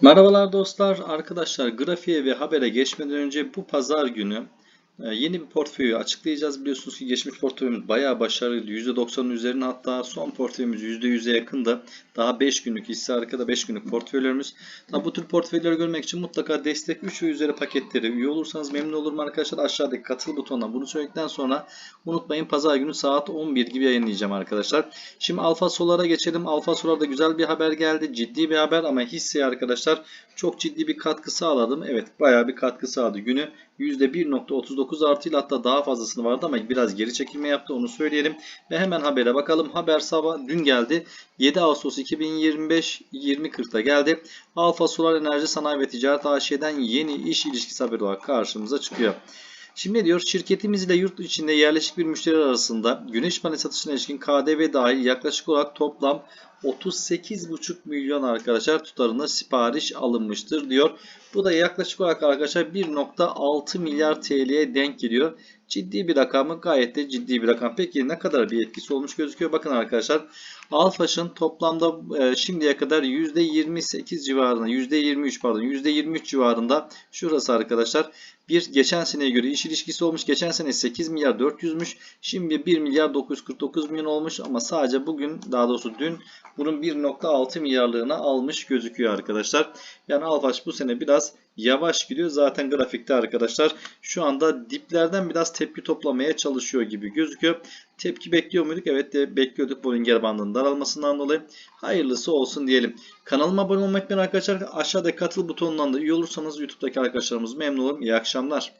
Merhabalar dostlar. Arkadaşlar grafiğe ve habere geçmeden önce bu pazar günü yeni bir portföyü açıklayacağız. Biliyorsunuz ki geçmiş portföyümüz bayağı başarılıydı. %90'ın üzerine hatta son portföyümüz %100'e yakındı. Daha 5 günlük hisse arkada 5 günlük portföylerimiz. Tabi bu tür portföyleri görmek için mutlaka destek 3 ve üzeri paketleri üye olursanız memnun olurum arkadaşlar. Aşağıdaki katıl butonuna bunu söyledikten sonra unutmayın pazar günü saat 11 gibi yayınlayacağım arkadaşlar. Şimdi Alfa Solar'a geçelim. Alfa Solar'da güzel bir haber geldi. Ciddi bir haber ama hisseye arkadaşlar çok ciddi bir katkı sağladım. Evet bayağı bir katkı sağladı. Günü %1.39 artıyla hatta daha fazlasını vardı ama biraz geri çekilme yaptı onu söyleyelim. Ve hemen habere bakalım. Haber sabah dün geldi. 7 Ağustos 2025 20.40'da geldi. Alfa Solar Enerji Sanayi ve Ticaret AŞ'den yeni iş ilişkisi haberi olarak karşımıza çıkıyor. Şimdi diyor? Şirketimiz ile yurt içinde yerleşik bir müşteri arasında güneş paneli satışına ilişkin KDV dahil yaklaşık olarak toplam 38,5 milyon arkadaşlar tutarında sipariş alınmıştır diyor. Bu da yaklaşık olarak arkadaşlar 1.6 milyar TL'ye denk geliyor. Ciddi bir rakamı gayet de ciddi bir rakam. Peki ne kadar bir etkisi olmuş gözüküyor? Bakın arkadaşlar Alfaş'ın toplamda e, şimdiye kadar %28 civarında %23 pardon %23 civarında şurası arkadaşlar bir geçen seneye göre iş ilişkisi olmuş. Geçen sene 8 milyar 400'müş. Şimdi 1 milyar 949 milyon olmuş ama sadece bugün daha doğrusu dün bunun 1.6 milyarlığına almış gözüküyor arkadaşlar. Yani Alfaş bu sene biraz yavaş gidiyor. Zaten grafikte arkadaşlar şu anda diplerden biraz tepki toplamaya çalışıyor gibi gözüküyor. Tepki bekliyor muyduk? Evet de bekliyorduk Bollinger bandının daralmasından dolayı. Hayırlısı olsun diyelim. Kanalıma abone olmayı unutmayın arkadaşlar. Aşağıda katıl butonundan da üye olursanız YouTube'daki arkadaşlarımız memnun olurum. İyi akşamlar.